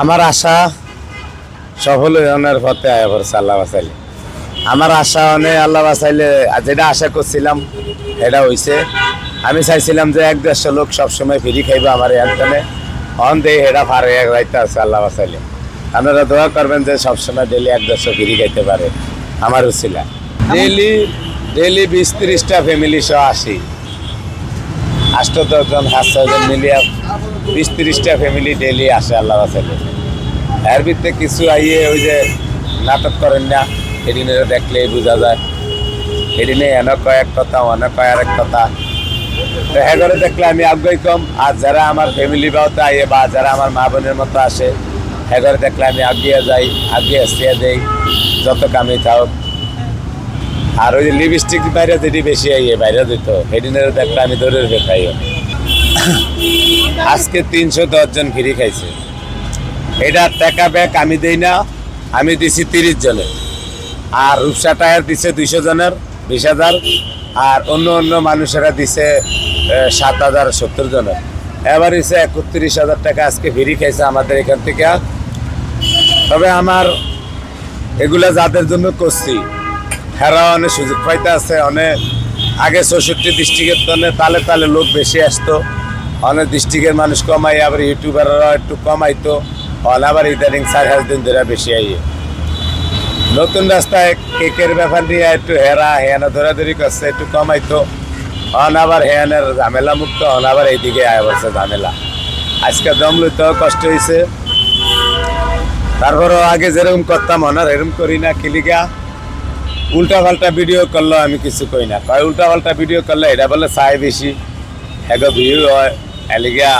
আমার আশা সফল হওয়ার পথে আয়া পড়ছে আল্লাহ বাসাইলে আমার আশা অনেক আল্লাহ বাসাইলে যেটা আশা করছিলাম এটা হইছে। আমি চাইছিলাম যে এক দেড়শো লোক সবসময় ফ্রি খাইবো আমার এখানে অন দেই এটা পারে এক রাইতে আছে আল্লাহ বাসাইলে আপনারা দোয়া করবেন যে সবসময় ডেলি এক দেড়শো ফ্রি খাইতে পারে। আমার উচিলা। ডেলি ডেলি বিশ ত্রিশটা ফ্যামিলি সহ আসি। আষ্ট দশজন সাত ছয়জন মিলিয়ে বিশ ত্রিশটা ফ্যামিলি ডেলি আসে আল্লাহ বাসাইলে এর ভিতরে কিছু আইয়ে ওই যে নাটক করেন না এদিনে দেখলেই বোঝা যায়। এদিনে এনে এক কথা অনেক কয় আরেক কথা। তো এগারো দেখলে আমি আগ্রহী কম। আর যারা আমার ফ্যামিলি বাউতে আইয়ে বা যারা আমার মা বোনের মতো আসে এগারো দেখলে আমি আগিয়ে যাই, আগিয়ে এসিয়ে দেই, যত কামি থাক আর ওই লিপস্টিক বাইরে যেটি বেশি আইয়ে, বাইরে দিত। সেদিনের দেখলে আমি ধরে খাইও। আজকে তিনশো দশজন ফ্রি খাইছে। এটা টাকা ব্যাগ আমি দেই না, আমি দিছি তিরিশ জনের আর রূপসা টায়ার দিছে দুইশো জনের বিশ হাজার। আর অন্য অন্য মানুষেরা দিছে সাত হাজার সত্তর জনের এবার হচ্ছে একত্রিশ হাজার টাকা আজকে ফ্রি খাইছে আমাদের এখান থেকে। তবে আমার এগুলা যাদের জন্য করছি হেরা অনেক সুযোগ পাইতে আছে। অনেক আগে চৌষট্টি ডিস্ট্রিক্টের তনে তালে তালে লোক বেশি আসতো। অনেক ডিস্ট্রিক্টের মানুষ কমাই আবার ইউটিউবাররা একটু কমাইতো। অন আবার ইদানিং চার হাজার দিন ধরে বেশি আইয়ে। নতুন রাস্তায় কেকের ব্যাপার নিয়ে একটু হেরা, হেয়ানা ধরাধরি করছে, একটু কমাইতো। অন আবার হেয়ানের ঝামেলা মুক্ত, অন আবার এইদিকে আয় বলছে ঝামেলা। আজকে দম লইতেও কষ্ট হয়েছে তারপরও আগে যেরকম করতাম, অনার এরকম করি না, কিলিগা। উল্টা পাল্টা ভিডিও করল আমি কিছু কই না। কয় উল্টা পাল্টা ভিডিও করলে? এটা বলে চাই বেশি, এগো ভিউ হয় এলিগা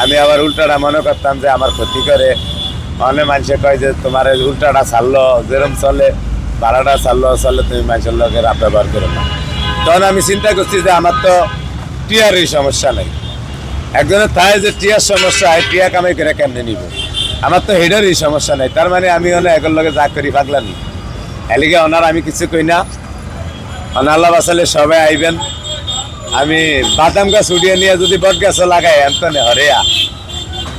আমি আবার উল্টাটা মনে করতাম যে আমার ক্ষতি করে। অনেক মানুষে কয় যে তোমার উল্টাটা ছাড়লো, যেরম চলে ভাড়াটা ছাড়লো, চলে তুমি মানুষের লোকের ব্যবহার করো না। তখন আমি চিন্তা করছি যে আমার তো টিয়ারই সমস্যা নেই। একজনের তাই যে টিয়ার সমস্যা হয়, টিয়া কামাই করে কেমনে নিব? আমার তো হেডারই সমস্যা নেই। তার মানে আমি অনেক একের লগে যা করি পাগলামি। এলিগে ওনার আমি কিছু কই না। অনাল্লা বাসালে সবাই আইবেন। আমি বাদাম গাছ উড়িয়ে নিয়ে যদি বট গাছ লাগাই এমতনে হরেয়া।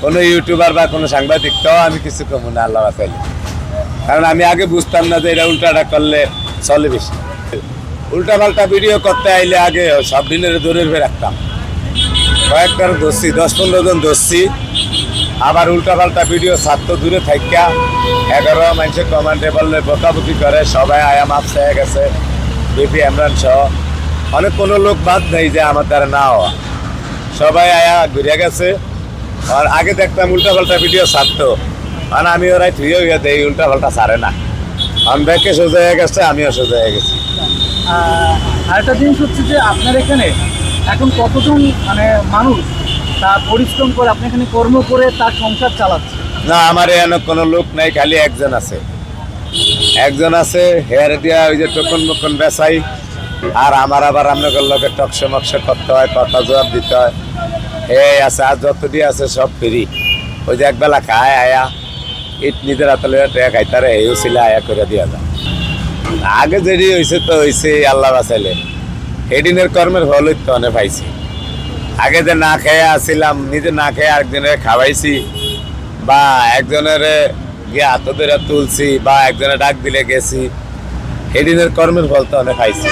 কোনো ইউটিউবার বা কোনো সাংবাদিক তো আমি কিছু কমু না আল্লাহ বাসাইলে কারণ আমি আগে বুঝতাম না যে এটা উল্টাটা করলে চলে বেশি। উল্টা পাল্টা ভিডিও করতে আইলে আগে সব দিনের দূরে রাখতাম। কয়েকবার ধরছি, দশ পনেরো জন ধরছি। আবার উল্টা পাল্টা ভিডিও ছাত্র দূরে থাইকা। এগারো মানুষের কমান্ডে বললে বকাবকি করে, সবাই আয়া মাপ চেয়ে গেছে। বিপি এমরান সহ। অনেক কোনো লোক বাদ নেই যে আমার দ্বারা না হওয়া। সবাই আয়া ঘুরে গেছে। আর আগে দেখতাম উল্টা পাল্টা ভিডিও ছাড়তো মানে আমি ওরাই থুয়ে হইয়া দেই উল্টা পাল্টা ছাড়ে না। আমি ব্যাগকে সোজা হয়ে গেছে, আমিও সোজা হয়ে গেছি। আরেকটা জিনিস হচ্ছে যে আপনার এখানে এখন কতজন মানে মানুষ তার পরিশ্রম করে আপনি এখানে কর্ম করে তার সংসার চালাচ্ছে না, আমার এখানে কোনো লোক নাই, খালি একজন আছে। একজন আছে, হেয়ার দিয়া ওই যে টোকন মোকন বেচাই, আর আমার আবার আপনাদের লোকের টকশো মকশো করতে হয়, কথা জবাব দিতে হয়। এই আছে, আর যতটি আছে সব ফ্রি। ওই যে একবেলা খায়, আয়া, ইট নিজের হাতে লইয়া টেয়া খাইতারে এই ছিল আয়া করে দিয়া যায়। আগে যেটি হয়েছে তো হয়েছে আল্লাহ বাঁচাইলে। এদিনের কর্মের ফল তো অনেক পাইছি। আগে যে না খেয়ে আসছিলাম নিজে না খেয়ে আরেকজনের খাওয়াইছি বা একজনের গিয়ে হাত ধরে তুলছি বা একজনের ডাক দিলে গেছি এদিনের কর্মের ফল তো অনেক খাইছি।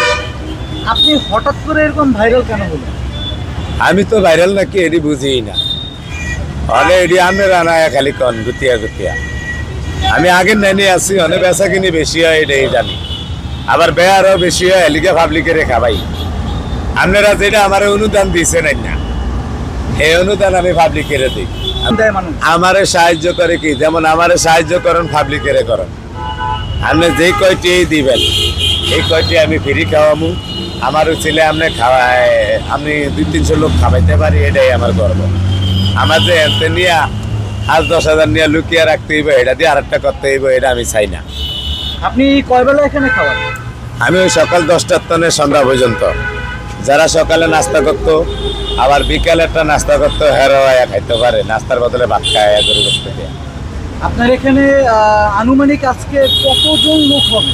আপনি হঠাৎ করে এরকম ভাইরাল কেন হলেন? আমি তো ভাইরাল নাকি এডি বুঝিই না। অনেক এডি আমি রানা খালি কন গুতিয়া গুতিয়া আমি আগে নেনে আসি অনেক বেচা কিনি বেশি হয় এটাই জানি। আবার বেয়ারও বেশি হয় এলিকে পাবলিকের খাবাই আপনারা যেটা আমার অনুদান দিয়েছেন না এই অনুদান আমি পাবলিকের দিই। আমারে সাহায্য করে কি? যেমন আমারে সাহায্য করেন পাবলিকেরে করেন। আপনি যেই কয়টি দিবেন এই কয়টি আমি ফ্রি খাওয়ামু। আমারও ছেলে আপনি খাওয়ায় আমি দুই তিনশো লোক খাওয়াইতে পারি এটাই আমার গর্ব। আমার যে এতে নিয়ে আজ দশ হাজার নিয়ে লুকিয়ে রাখতে হইব এটা দিয়ে আরেকটা করতে হইব এটা আমি চাই না। আপনি কয় বেলা এখানে খাওয়ান? আমি ওই সকাল দশটার তনে সন্ধ্যা পর্যন্ত। যারা সকালে নাস্তা করতো আবার বিকালে একটা নাস্তা করতো হেরো আয়া খাইতে পারে। নাস্তার বদলে ভাত খায় করে করতে দেয়। আপনার এখানে আনুমানিক আজকে কতজন লোক হবে?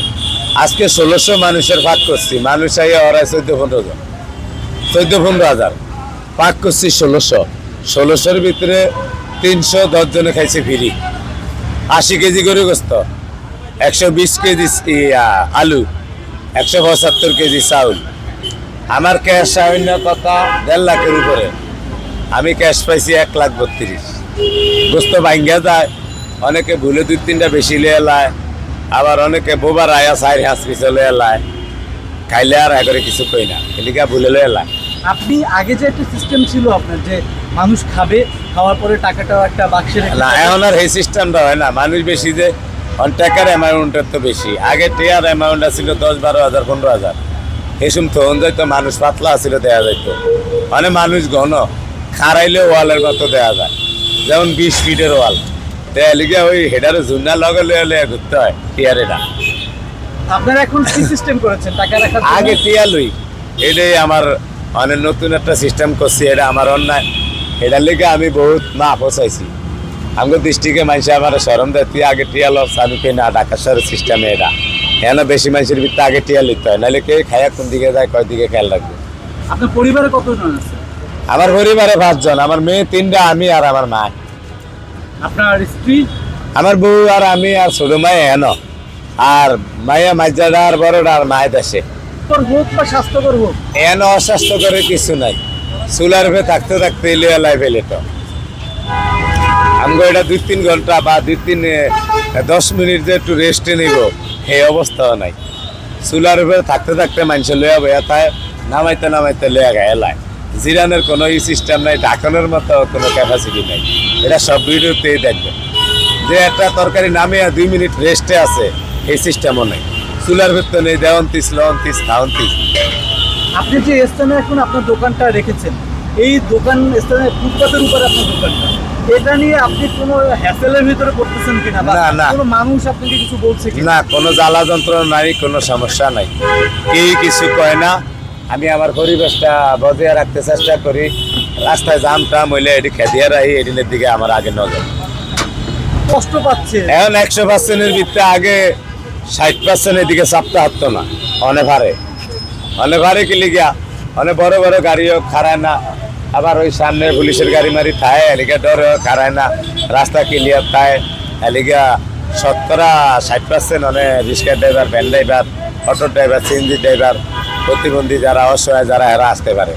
আজকে ষোলোশো মানুষের ভাগ করছি। মানুষ আইয়া ওরাই চোদ্দ পনেরো জন। চোদ্দ পনেরো হাজার। ভাগ করছি ষোলোশো। ষোলোশোর ভিতরে তিনশো দশ জনে খাইছে ফ্রি আশি কেজি করে গোস্ত একশো বিশ কেজি আলু। একশো পঁচাত্তর কেজি চাউল। আমার ক্যাশ সামান্য কথা দেড় লাখের উপরে। আমি ক্যাশ পাইছি এক লাখ বত্রিশ। গোস্ত ভাঙ্গা যায়। অনেকে ভুলে দুই তিনটা বেশি লিয়ে এলায় আবার অনেকে বোবার আয়া চার হাঁস লয়ে এলায় খাইলে আর আগে কিছু কই না। এলিকা ভুলে লয়ে এলায় আপনি আগে যে একটা সিস্টেম ছিল আপনার যে মানুষ খাবে খাওয়ার পরে টাকাটাও একটা বাক্সে না এখন আর এই সিস্টেমটা হয় না। মানুষ বেশি যে অন টাকার অ্যামাউন্টের তো বেশি। আগে টিয়ার অ্যামাউন্ট ছিল দশ বারো হাজার পনেরো হাজার। এসম তখন যাইতো মানুষ পাতলা ছিল দেয়া যাইতো। মানে মানুষ ঘন খারাইলে ওয়ালের মতো দেয়া যায়। যেমন বিশ ফিটের ওয়াল। ওই হেডারে ঝুন্না লগে লয়ে লয়ে ঘুরতে হয় টিয়ারেটা আপনারা এখন কি সিস্টেম করেছেন? টাকা রাখার আগে টিয়া লই। এটাই আমার মানে নতুন একটা সিস্টেম করছি এটা আমার অন্যায়। এটার লিগে আমি বহুত মা পচাইছি আমার দৃষ্টিকে মানুষ আমার সরম দেয় তুই আগে টিয়া লস আমি কে না ঢাকা শহরের সিস্টেমে এটা। এন বেশি মানুষের ভিতরে আগে টিয়া লিখতে হয় নাহলে কে খায়া কোন দিকে যায় কয় দিকে খেয়াল রাখবে। আপনার পরিবারে কতজন আছে? আমার পরিবারে পাঁচজন আমার মেয়ে তিনটা আমি আর আমার মা। আপনার স্ত্রী? আমার বউ আর আমি আর ছোট মায়ে এন আর মাইয়া মাইজাদা আর বড়টা আর মায়ের দেশে। স্বাস্থ্যকর হোক। এন অস্বাস্থ্যকরের কিছু নাই। চুলার ভে থাকতে থাকতে এলে এলাই ফেলে তো। আমগো এটা দুই তিন ঘণ্টা বা দুই তিন দশ মিনিট যে একটু রেস্টে নিব। সেই অবস্থাও নাই। চুলার উপরে থাকতে থাকতে মানুষ লইয়া বইয়া তাই নামাইতে নামাইতে লইয়া গায়ে এলাই জিরানের কোনো ই সিস্টেম নাই, ঢাকনের মতো কোনো ক্যাপাসিটি নাই। এটা সব ভিডিওতেই দেখবেন। যে একটা তরকারি নামিয়ে দুই মিনিট রেস্টে আছে, এই সিস্টেমও নেই। চুলার ভিতরে নেই, দেওয়ন্তিস, লওয়ন্তিস, খাওয়ন্তিস। আপনি যে স্থানে এখন আপনার দোকানটা রেখেছেন, এই দোকান স্থানে ফুটপাতের উপরে আপনার দোকানটা? এটা নিয়ে আপনি কোনো হ্যাসেলের ভিতরে পড়তেছেন কিনা না, না। কোনো মানুষ আপনাকে কিছু বলছে কিনা? না কোনো জ্বালা যন্ত্রণা নাই কোনো সমস্যা নাই। কেউ কিছু কয় না। আমি আমার পরিবেশটা বজায় রাখতে চেষ্টা করি। রাস্তায় জাম টাম হইলে এটি খেদিয়ে রাখি এদিনের দিকে আমার আগে নজর। কষ্ট পাচ্ছে। এখন একশো পার্সেন্টের ভিতরে আগে ষাট পার্সেন্টের দিকে চাপতে হাঁটতো না অনেক ভারে অনেক ভারে কি অনেক বড় বড় গাড়িও খারায় না আবার ওই সামনে পুলিশের গাড়ি মারি এলিগা ধর খারায় না রাস্তা ক্লিয়ার থায়, এলিগা শতকরা ষাট পার্সেন্ট মানে rickshaw driver van driver auto driver CNG driver প্রতিবন্ধী যারা অসহায়, যারা এরা আসতে পারে।